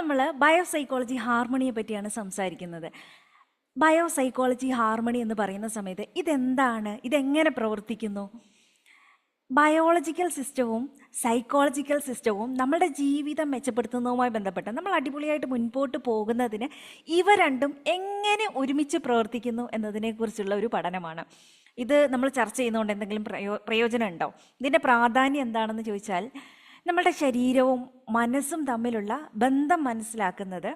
നമ്മൾ ബയോസൈക്കോളജി ഹാർമണിയെ പറ്റിയാണ് സംസാരിക്കുന്നത്. ബയോസൈക്കോളജി ഹാർമണി എന്ന് പറയുന്ന സമയത്ത് ഇതെന്താണ്? ഇതെങ്ങനെ പ്രവർത്തിക്കുന്നു? ബയോളജിക്കൽ സിസ്റ്റവും സൈക്കോളജിക്കൽ സിസ്റ്റവും നമ്മുടെ ജീവിതം മെച്ചപ്പെടുത്തുന്നതുമായി ബന്ധപ്പെട്ട് നമ്മൾ അടിപൊളിയായിട്ട് മുൻപോട്ട് പോകുന്നതിന് ഇവ രണ്ടും എങ്ങനെ ഒരുമിച്ച് പ്രവർത്തിക്കുന്നു എന്നതിനെക്കുറിച്ചുള്ള ഒരു പഠനമാണ്. ഇത് നമ്മൾ ചർച്ച ചെയ്യുന്നതുകൊണ്ട് എന്തെങ്കിലും പ്രയോ പ്രയോജനം ഉണ്ടോ ഇതിന്റെ പ്രാധാന്യം എന്താണെന്ന് ചോദിച്ചാൽ നമ്മുടെ ശരീരവും മനസ്സും തമ്മിലുള്ള ബന്ധം മനസ്സിലാക്കുന്നത്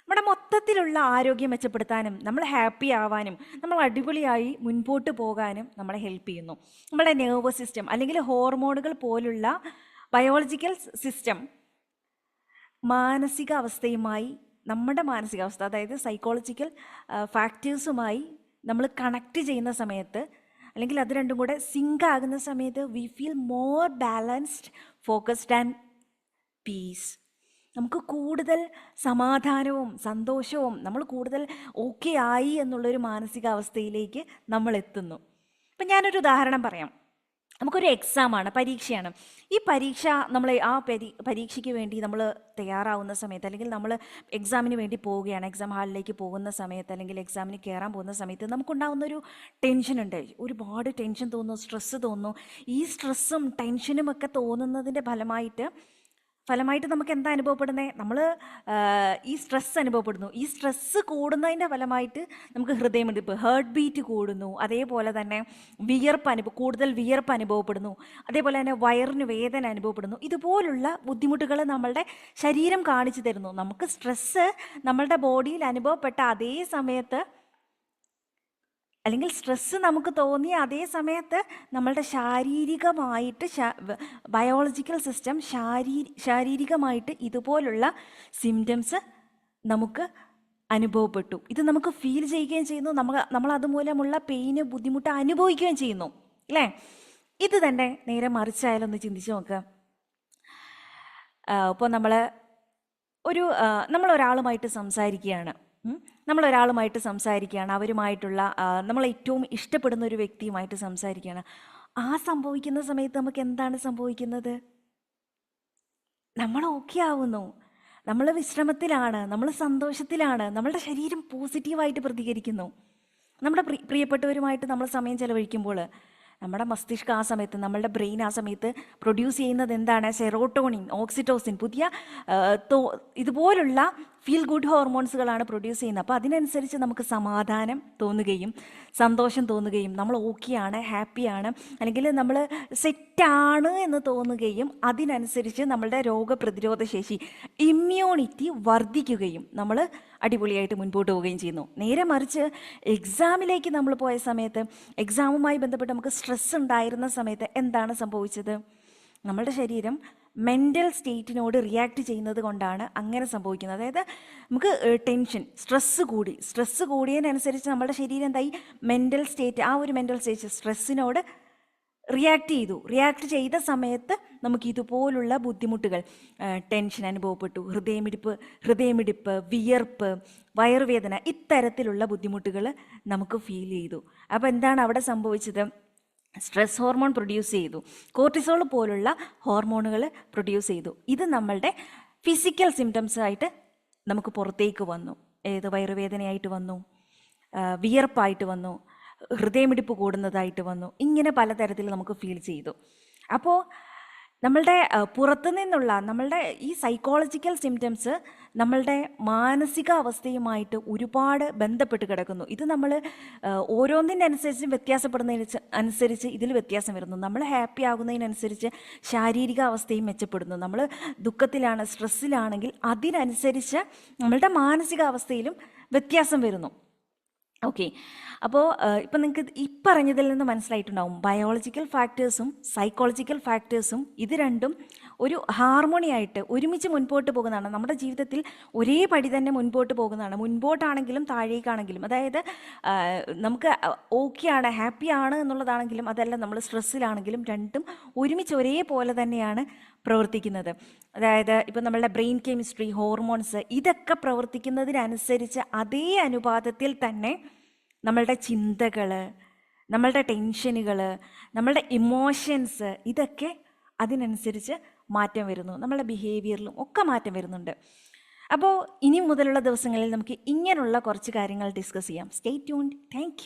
നമ്മുടെ മൊത്തത്തിലുള്ള ആരോഗ്യം മെച്ചപ്പെടുത്താനും നമ്മൾ ഹാപ്പി ആവാനും നമ്മൾ അടിപൊളിയായി മുൻപോട്ട് പോകാനും നമ്മളെ ഹെൽപ്പ് ചെയ്യുന്നു. നമ്മുടെ നെർവസ് സിസ്റ്റം അല്ലെങ്കിൽ ഹോർമോണുകൾ പോലുള്ള ബയോളജിക്കൽ സിസ്റ്റം മാനസികാവസ്ഥയുമായി നമ്മുടെ മാനസികാവസ്ഥ അതായത് സൈക്കോളജിക്കൽ ഫാക്ടേഴ്സുമായി നമ്മൾ കണക്ട് ചെയ്യുന്ന സമയത്ത് അല്ലെങ്കിൽ അത് രണ്ടും കൂടെ സിങ്ക് ആകുന്ന സമയത്ത് we feel more balanced focused and peace നമുക്ക് കൂടുതൽ സമാധാനവും സന്തോഷവും നമ്മൾ കൂടുതൽ ഓക്കെ ആയി എന്നുള്ളൊരു മാനസികാവസ്ഥയിലേക്ക് നമ്മൾ എത്തുന്നു. ഇപ്പം ഞാനൊരു ഉദാഹരണം പറയാം. നമുക്കൊരു എക്സാമാണ് പരീക്ഷയാണ്. ഈ പരീക്ഷ നമ്മൾ ആ പരീ പരീക്ഷയ്ക്ക് വേണ്ടി നമ്മൾ തയ്യാറാവുന്ന സമയത്ത് അല്ലെങ്കിൽ നമ്മൾ എക്സാമിന് വേണ്ടി പോവുകയാണ് എക്സാം ഹാളിലേക്ക് പോകുന്ന സമയത്ത് അല്ലെങ്കിൽ എക്സാമിന് കയറാൻ പോകുന്ന സമയത്ത് നമുക്കുണ്ടാകുന്ന ഒരു ടെൻഷനുണ്ട് ഒരുപാട് ടെൻഷൻ തോന്നുന്നു സ്ട്രെസ്സ് തോന്നുന്നു ഈ സ്ട്രെസ്സും ടെൻഷനും ഒക്കെ തോന്നുന്നതിന്റെ ഫലമായിട്ട് ഫലമായിട്ട് നമുക്ക് എന്താ അനുഭവപ്പെടുന്നത് നമ്മൾ ഈ സ്ട്രെസ്സ് അനുഭവപ്പെടുന്നു. ഈ സ്ട്രെസ്സ് കൂടുന്നതിന്റെ ഫലമായിട്ട് നമുക്ക് ഹൃദയമിടിപ്പ് ഹേർട്ട് ബീറ്റ് കൂടുന്നു. അതേപോലെ തന്നെ വിയർപ്പ് അനുഭവം കൂടുതൽ വിയർപ്പ് അനുഭവപ്പെടുന്നു. അതേപോലെ തന്നെ വയറിന് വേദന അനുഭവപ്പെടുന്നു. ഇതുപോലുള്ള ബുദ്ധിമുട്ടുകൾ നമ്മളുടെ ശരീരം കാണിച്ചു തരുന്നു. നമുക്ക് സ്ട്രെസ്സ് നമ്മളുടെ ബോഡിയിൽ അനുഭവപ്പെട്ട അതേ സമയത്ത് അല്ലെങ്കിൽ സ്ട്രെസ്സ് നമുക്ക് തോന്നിയ അതേ സമയത്ത് നമ്മളുടെ ശാരീരികമായിട്ട് ബയോളജിക്കൽ സിസ്റ്റം ശാരീ ശാരീരികമായിട്ട് ഇതുപോലുള്ള സിംറ്റംസ് നമുക്ക് അനുഭവപ്പെട്ടു. ഇത് നമുക്ക് ഫീൽ ചെയ്യുകയും ചെയ്യുന്നു. നമുക്ക് നമ്മൾ അതുമൂലമുള്ള പെയിന് ബുദ്ധിമുട്ട് അനുഭവിക്കുകയും ചെയ്യുന്നു. അല്ലേ? ഇത് തന്നെ നേരെ മറിച്ചായാലൊന്ന് ചിന്തിച്ച് നോക്കുക ഇപ്പോൾ നമ്മൾ ഒരു നമ്മൾ ഒരാളുമായിട്ട് സംസാരിക്കുകയാണ്. നമ്മൾ ഒരാളുമായിട്ട് സംസാരിക്കുകയാണ് അവരുമായിട്ടുള്ള നമ്മൾ ഏറ്റവും ഇഷ്ടപ്പെടുന്ന ഒരു വ്യക്തിയുമായിട്ട് സംസാരിക്കുകയാണ്. ആ സംഭവിക്കുന്ന സമയത്ത് നമുക്ക് എന്താണ് സംഭവിക്കുന്നത്? നമ്മൾ ഓക്കെ ആവുന്നു. നമ്മൾ വിശ്രമത്തിലാണ് നമ്മൾ സന്തോഷത്തിലാണ് നമ്മളുടെ ശരീരം പോസിറ്റീവായിട്ട് പ്രതികരിക്കുന്നു. നമ്മുടെ പ്രി പ്രിയപ്പെട്ടവരുമായിട്ട് നമ്മൾ സമയം ചെലവഴിക്കുമ്പോൾ നമ്മുടെ മസ്തിഷ്കം ആ സമയത്ത് നമ്മളുടെ ബ്രെയിൻ ആ സമയത്ത് പ്രൊഡ്യൂസ് ചെയ്യുന്നത് എന്താണ്? സെറോട്ടോണിൻ ഓക്സിറ്റോസിൻ പുതിയ ഇതുപോലുള്ള ഫീൽ ഗുഡ് ഹോർമോൺസുകളാണ് പ്രൊഡ്യൂസ് ചെയ്യുന്നത്. അപ്പോൾ അതിനനുസരിച്ച് നമുക്ക് സമാധാനം തോന്നുകയും സന്തോഷം തോന്നുകയും നമ്മൾ ഓക്കെയാണ് ഹാപ്പിയാണ് അല്ലെങ്കിൽ നമ്മൾ സെറ്റാണ് എന്ന് തോന്നുകയും അതിനനുസരിച്ച് നമ്മളുടെ രോഗപ്രതിരോധ ശേഷി ഇമ്മ്യൂണിറ്റി വർദ്ധിക്കുകയും നമ്മൾ അടിപൊളിയായിട്ട് മുൻപോട്ട് പോവുകയും ചെയ്യുന്നു. നേരെ മറിച്ച് എക്സാമിലേക്ക് നമ്മൾ പോയ സമയത്ത് എക്സാമുമായി ബന്ധപ്പെട്ട് നമുക്ക് സ്ട്രെസ് ഉണ്ടായിരുന്ന സമയത്ത് എന്താണ് സംഭവിച്ചത്? നമ്മളുടെ ശരീരം മെന്റൽ സ്റ്റേറ്റിനോട് റിയാക്ട് ചെയ്യുന്നത് കൊണ്ടാണ് അങ്ങനെ സംഭവിക്കുന്നത്. അതായത് നമുക്ക് ടെൻഷൻ സ്ട്രെസ്സ് കൂടി. സ്ട്രെസ്സ് കൂടിയതിനനുസരിച്ച് നമ്മുടെ ശരീരം എന്തായി? മെന്റൽ സ്റ്റേറ്റ് ആ ഒരു മെന്റൽ സ്റ്റേറ്റ് സ്ട്രെസ്സിനോട് റിയാക്ട് ചെയ്തു. റിയാക്ട് ചെയ്ത സമയത്ത് നമുക്ക് ഇതുപോലുള്ള ബുദ്ധിമുട്ടുകൾ ടെൻഷൻ അനുഭവപ്പെട്ടു. ഹൃദയമിടിപ്പ് ഹൃദയമിടിപ്പ് വിയർപ്പ് വയറുവേദന ഇത്തരത്തിലുള്ള ബുദ്ധിമുട്ടുകൾ നമുക്ക് ഫീൽ ചെയ്തു. അപ്പോൾ എന്താണ് അവിടെ സംഭവിച്ചത്? സ്ട്രെസ് ഹോർമോൺ പ്രൊഡ്യൂസ് ചെയ്തു. കോർട്ടിസോൾ പോലുള്ള ഹോർമോണുകൾ പ്രൊഡ്യൂസ് ചെയ്തു. ഇത് നമ്മളുടെ ഫിസിക്കൽ സിംറ്റംസ് ആയിട്ട് നമുക്ക് പുറത്തേക്ക് വന്നു. ഏത് വയറുവേദനയായിട്ട് വന്നു വിയർപ്പായിട്ട് വന്നു ഹൃദയമിടിപ്പ് കൂടുന്നതായിട്ട് വന്നു. ഇങ്ങനെ പലതരത്തിൽ നമുക്ക് ഫീൽ ചെയ്തു. അപ്പോൾ നമ്മളുടെ പുറത്തു നിന്നുള്ള നമ്മളുടെ ഈ സൈക്കോളജിക്കൽ സിംറ്റംസ് നമ്മളുടെ മാനസിക അവസ്ഥയുമായിട്ട് ഒരുപാട് ബന്ധപ്പെട്ട് കിടക്കുന്നു. ഇത് നമ്മൾ ഓരോന്നിനനുസരിച്ച് വ്യത്യാസപ്പെടുന്നതിന് ച- അനുസരിച്ച് ഇതിൽ വ്യത്യാസം വരുന്നു. നമ്മൾ ഹാപ്പി ആകുന്നതിനനുസരിച്ച് ശാരീരിക അവസ്ഥയും മെച്ചപ്പെടുന്നു. നമ്മൾ ദുഃഖത്തിലാണ് സ്ട്രെസ്സിലാണെങ്കിൽ അതിനനുസരിച്ച് നമ്മളുടെ മാനസികാവസ്ഥയിലും വ്യത്യാസം വരുന്നു. ഓക്കെ അപ്പോൾ ഇപ്പം നിങ്ങൾക്ക് ഈ പറഞ്ഞതിൽ നിന്ന് മനസ്സിലായിട്ടുണ്ടാവും. ബയോളജിക്കൽ ഫാക്ടേഴ്സും സൈക്കോളജിക്കൽ ഫാക്ടേഴ്സും ഇത് രണ്ടും ഒരു ഹാർമോണിയായിട്ട് ഒരുമിച്ച് മുൻപോട്ട് പോകുന്നതാണ്. നമ്മുടെ ജീവിതത്തിൽ ഒരേ പടി തന്നെ മുൻപോട്ട് പോകുന്നതാണ്. മുൻപോട്ടാണെങ്കിലും താഴേക്കാണെങ്കിലും അതായത് നമുക്ക് ഓക്കെ ആണ് ഹാപ്പി ആണ് എന്നുള്ളതാണെങ്കിലും അതല്ല നമ്മൾ സ്ട്രെസ്സിലാണെങ്കിലും രണ്ടും ഒരുമിച്ച് ഒരേപോലെ തന്നെയാണ് പ്രവർത്തിക്കുന്നത്. അതായത് ഇപ്പം നമ്മളുടെ ബ്രെയിൻ കെമിസ്ട്രി ഹോർമോൺസ് ഇതൊക്കെ പ്രവർത്തിക്കുന്നതിനനുസരിച്ച് അതേ അനുപാതത്തിൽ തന്നെ നമ്മളുടെ ചിന്തകൾ നമ്മളുടെ ടെൻഷനുകൾ നമ്മളുടെ ഇമോഷൻസ് ഇതൊക്കെ അതിനനുസരിച്ച് മാറ്റം വരുന്നു നമ്മളുടെ ബിഹേവിയറിലും ഒക്കെ മാറ്റം വരുന്നുണ്ട്. അപ്പോൾ ഇനി മുതലുള്ള ദിവസങ്ങളിൽ നമുക്ക് ഇങ്ങനെയുള്ള കുറച്ച് കാര്യങ്ങൾ ഡിസ്കസ് ചെയ്യാം. Stay tuned thank